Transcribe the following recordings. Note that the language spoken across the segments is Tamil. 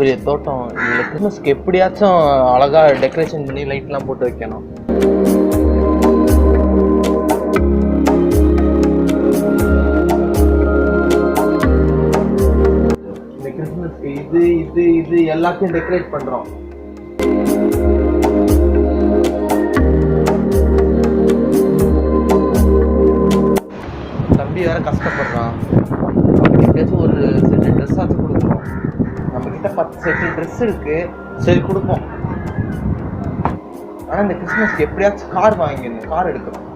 பெரிய தோட்டம். இதில் கிறிஸ்மஸ்க்கு எப்படியாச்சும் அழகா டெக்கரேஷன் பண்ணி லைட்லாம் போட்டு வைக்கணும். இந்த கிறிஸ்மஸ்க்கு இது இது இது எல்லாத்தையும் டெக்கரேட் பண்றோம். தம்பி வேற கஷ்டப்படுறான். அவனுக்கு எப்படியாச்சும் ஒரு செட்டு ட்ரெஸ் ஆச்சு கிட்ட பத்து செட்டு ட்ரெஸ் இருக்கு. சரி கொடுப்போம். ஆனா இந்த கிறிஸ்மஸ்க்கு எப்படியாச்சும் கார் வாங்கிடணும். கார் எடுக்கணும்.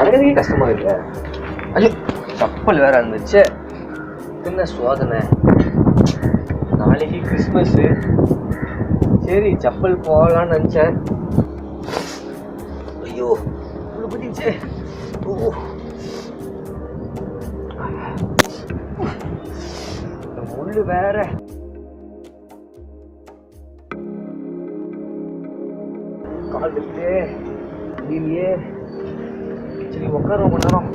அழகே கஷ்டமா இருக்கு. ஐயோ சப்பல் வேற இருந்துச்சு. என்ன சோதனை? நாளைக்கு கிறிஸ்மஸ் சரி செப்பல் போகலான்னு நினச்சேன். ஐயோ. உள்ள குதிச்சு. ஓ. முள்ளு வேற. கால் இருக்கு இல்லையே சரி உட்கார ரொம்ப நேரம்.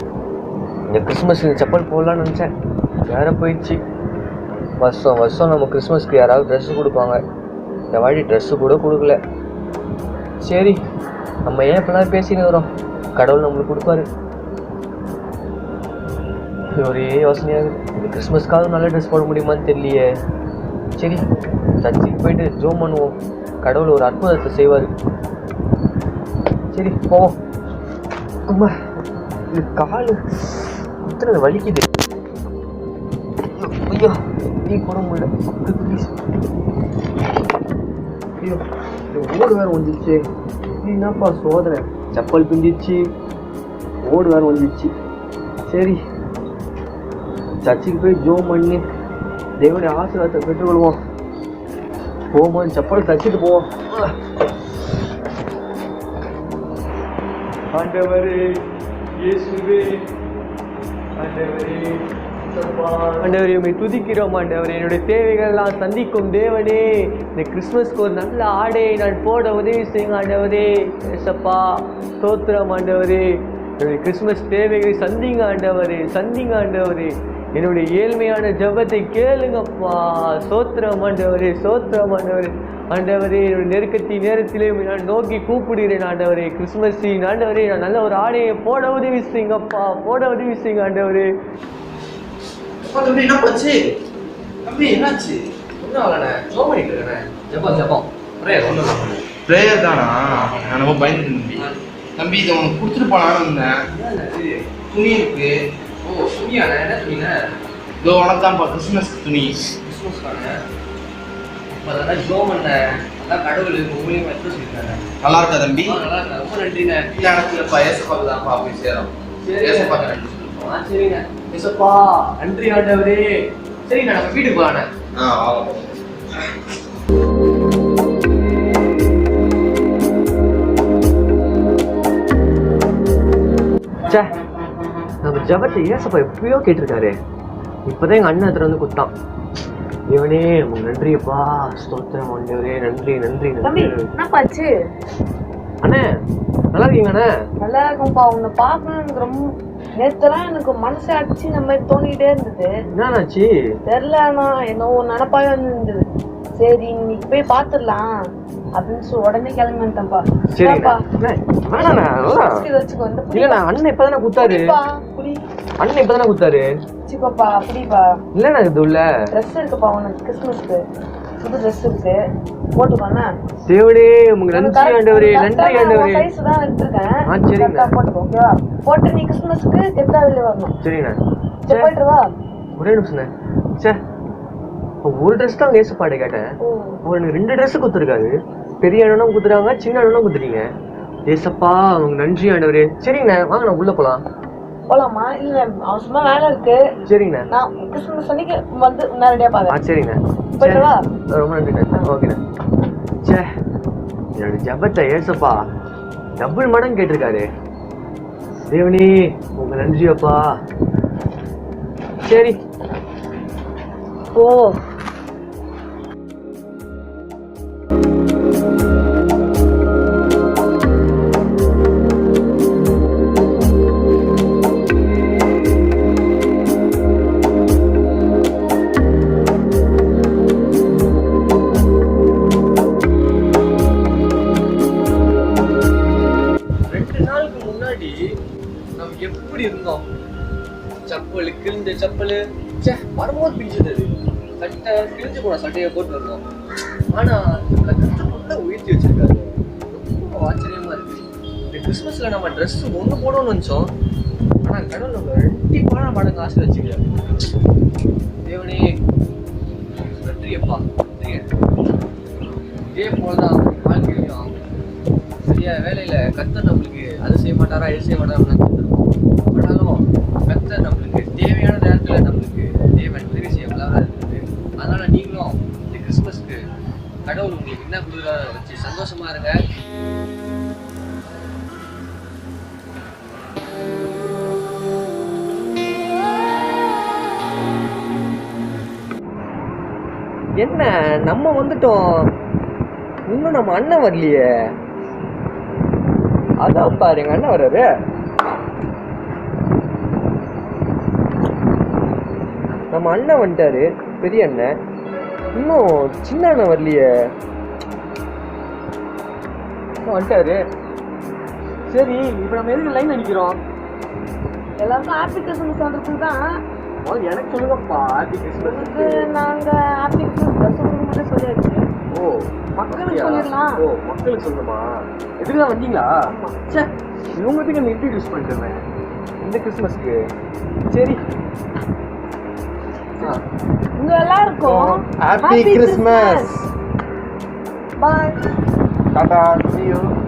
இந்த கிறிஸ்மஸ் செப்பல் போடலான்னு நினச்சேன். வேற போயிடுச்சு. வருஷம் வருஷம் நம்ம கிறிஸ்மஸ்க்கு யாராவது ட்ரெஸ்ஸு கொடுப்பாங்க. இந்த வாட்டி ட்ரெஸ்ஸு கூட கொடுக்கல. சரி நம்ம ஏன் இப்பெல்லாம் பேசின்னு வரோம்? கடவுள் நம்மளுக்கு கொடுப்பாரு. இது ஒரே யோசனையாகுது இந்த நல்ல ட்ரெஸ் போட முடியுமான்னு தெரியலையே. சரி சர்ச்சுக்கு போயிட்டு ஜோம் பண்ணுவோம். கடவுள் ஒரு அற்புதத்தை செய்வார். சரி போவோம். அம்மா இது கால். குத்துறது வலிக்குது. ஐயோ, ஐயோ நீ கூட முடியல. ப்ளீஸ் ஐயோ இந்த ஓடு வேறு வந்துச்சு என்னப்பா சோதனை? செப்பல் பிஞ்சிச்சு ஓடு வேறு வந்துச்சு. சரி சர்ச்சுக்கு போய் ஜோம் பண்ணி தேவனுடைய ஆசீர்வாதத்தை பெற்றுக்கொள்வோம். போகும்போது செப்பல் தச்சுட்டு போவோம். ஆண்டவரே இயேசுவே ஆண்டவரே. ஆண்டவரே உண்மை துதிக்கிறோம் ஆண்டவரே. என்னுடைய தேவைகள் சந்திக்கும் தேவனே. இந்த கிறிஸ்மஸ்க்கு ஒரு நல்ல ஆடையை நான் போட உதவி செய்யுங்க ஆண்டவரே. சப்பா தோத்திரம் ஆண்டவரே. என்னுடைய கிறிஸ்மஸ் தேவைகளை சந்திங்க ஆண்டவரே. சந்திங்க ஆண்டவரே. என்னுடைய ஏழ்மையான ஜெபத்தை கேளுங்கப்பா சோத்திரம் ஆண்டவரே. சோத்திரம் ஆண்டவரே. ஆண்டவரே என்னுடைய நெருக்கத்தி நேரத்திலே நான் நோக்கி கூப்பிடுகிறேன் ஆண்டவரே. கிறிஸ்மஸின் ஆண்டவரே நான் நல்ல ஒரு ஆடையை போட உதவி செய்யுங்கப்பா போட உதவி செய்யுங்க ஆண்டவரே. தம்பி என்ன போச்சு? தம்பி என்னாச்சு? என்ன ஆகலண்ணே? ஜோ பண்ணிட்டு இருக்கேண்ணே ஜெபம் ஜெபம் பிரேயர் ஒன்றும் பிரேயர் தானா நான் ரொம்ப பயந்துட்டு தம்பி. தம்பி இதை உனக்கு கொடுத்துட்டு போலான்னு இருந்தேன். துணி இருக்கு. ஓ துணியாண்ணே? என்ன துணிண்ணே? இதோ உனக்கு தான்ப்பா கிறிஸ்மஸ் துணி. கிறிஸ்மஸ்க்கான இப்போ அதான் ஜோ பண்ணேன். அதான் கடவுள் உங்களையும் எடுத்து சொல்லியிருக்காங்க நல்லா இருக்கா தம்பி? நல்லா இருக்கா. ரொம்ப நன்றிண்ணே. எனக்கு ஏசப்பாக்கு தான்ப்பா போய் சேரும். ஏசப்பாக்கு நன்றி. சொல்லுப்பா. ஆ சரிங்க. ஏசப்பா நன்றி ஆண்டவரே. சரிண்ணே நம்ம வீட்டுக்கு போகலாண்ணே ஆ நம்ம ஜபத்தை ஏசப்பா எப்பயோ கேட்டிருக்காரு. இப்போதான் எங்கள் அண்ணன் இடத்துல வந்து கொடுத்தான். இவனே உங்க நன்றியப்பா. ஸ்தோத்திரம் ஆண்டவரே நன்றி நன்றி நன்றி. என்னப்பாச்சு அண்ணே நல்லா இருக்கீங்க அண்ணே நல்லா இருக்கும்ப்பா உன்னை பார்க்கணும் எனக்கு ரொம்ப நேத்துலாம் எனக்கு மனசு அடிச்சு இந்த மாதிரி தோணிக்கிட்டே இருந்தது. என்னாச்சு? நான் என்னவோ நினப்பாவே வந்து இருந்தது சரி இன்னைக்கு போய் பார்த்துடலாம் அப்படின்னு சொல்லி உடனே கிளம்பி வந்துட்டேன்ப்பா. அண்ணே, வேணாண்ணே நல்லா வச்சுக்கோ இல்லண்ணா அண்ணன் இப்பதானே குத்தாரு? புடி அண்ணன் இப்பதானே குத்தாரு? வச்சுக்கோப்பா புடிப்பா இல்லண்ணா இது உள்ள. ட்ரெஸ் இருக்குப்பா உனக்கு கிறிஸ்மஸ்க்கு புது ட்ரெஸ் இருக்கு. போட்டுக்கோண்ணா தேவனே உங்க நன்றி ஆண்டவரே நன்றி ஆண்டவரே. சைஸ் தான் எடுத்திருக்கேன். ஆ, சரிங்க. போட்டுக்கோ ஓகேவா போட்டு நீ கிறிஸ்மஸ்க்கு எப்படா வெளியே வரணும்? சரிண்ணே சரி போயிட்டு வா. ஒரே நிமிஷம்ண்ணே சே. ஒரு ட்ரெஸ் தான் ஏசப்பாடு கேட்டேன். அவர் எனக்கு ரெண்டு ட்ரெஸ் கொடுத்துருக்காரு. பெரிய அண்ணனும் குத்துறாங்க சின்ன அண்ணனும் குத்துறீங்க ஏசப்பா அவங்க நன்றி ஆண்டவரே. சரிங்கண்ணே வாங்க நான் உள்ள போலாம். போலாமா? இல்ல அவசரமா வேலை இருக்கு. சரிங்கண்ணே நான் கிறிஸ்மஸ் அன்னைக்கு வந்து நேரடியா ஆ பாக்குறேன். சரிண்ணே போயிட்டு வா. சரி, ரொம்ப நன்றிண்ணே ஓகேண்ணே சே என்னோட ஜபத்தை ஏசப்பா. டபுள் மடங்கு கேட்டிருக்காரு. தேவனி உங்க நன்றி அப்பா சரி. ஓ. செப்பல். சே வரும்போது பிடிச்சது. சட்டை கிழிஞ்சு போன சட்டையை போட்டு வந்தோம் ஆனா இவ்வளவு கஷ்டப்பட்டு உயர்த்தி வச்சிருக்காரு. ரொம்ப ஆச்சரியமா இருக்கு. இந்த கிறிஸ்மஸ்ல நம்ம ட்ரெஸ் ஒண்ணு போடணும்னு நினைச்சோம். ஆனா கடவுள் நம்ம ரெட்டிப்பான மடங்கு ஆசை வச்சுக்கிறாரு. தேவனே நன்றியப்பா நன்றிய. இதே போலதான் வாழ்க்கையிலையும் சரியா வேலையில கத்த நம்மளுக்கு அது செய்ய மாட்டாரா இது செய்ய மாட்டாரா நினைச்சிருக்கோம் ஆனாலும் கத்த நம்மளுக்கு தேவையான நேரத்துல நம்மளுக்கு தேவன் உதவி செய்ய வல்லவரா இருக்குது அதனால நீங்களும் இந்த கிறிஸ்மஸ்க்கு கடவுள் குடும்பத்தை வச்சு சந்தோஷமா இருங்க. என்ன நம்ம வந்துட்டோம். இன்னும் நம்ம அண்ணன் வரலையே. அதான் பாரு எங்க அண்ணன் வர்றாரு. நம்ம அண்ணன் வந்துட்டாரு பெரிய அண்ணன். இன்னும் சின்ன அண்ணன் வரலையே. வந்துட்டாரு. சரி இப்போ நம்ம எதுக்கு லைன் அடிக்கிறோம்? எல்லாருக்கும் ஹாப்பி கிறிஸ்மஸ் சொல்றதுக்கு தான் முதல்ல எனக்கு சொல்லுங்கப்பா ஹாப்பி கிறிஸ்மஸ் இதுக்கு நாங்க ஹாப்பி கிறிஸ்மஸ் மட்டும் சொல்லியாச்சு. ஓ மக்களுக்கு? சொல்லிடலாம். ஓ மக்களுக்கு சொல்லணுமா எதுக்குதான் வந்தீங்களா? சே இவங்களுக்கு நான் இன்ட்ரடியூஸ் பண்ணிட்டுருவேன் இந்த கிறிஸ்மஸ்க்கு சரி. உங்க எல்லாருக்கும் ஹாப்பி கிறிஸ்மஸ் பாய் 大家 see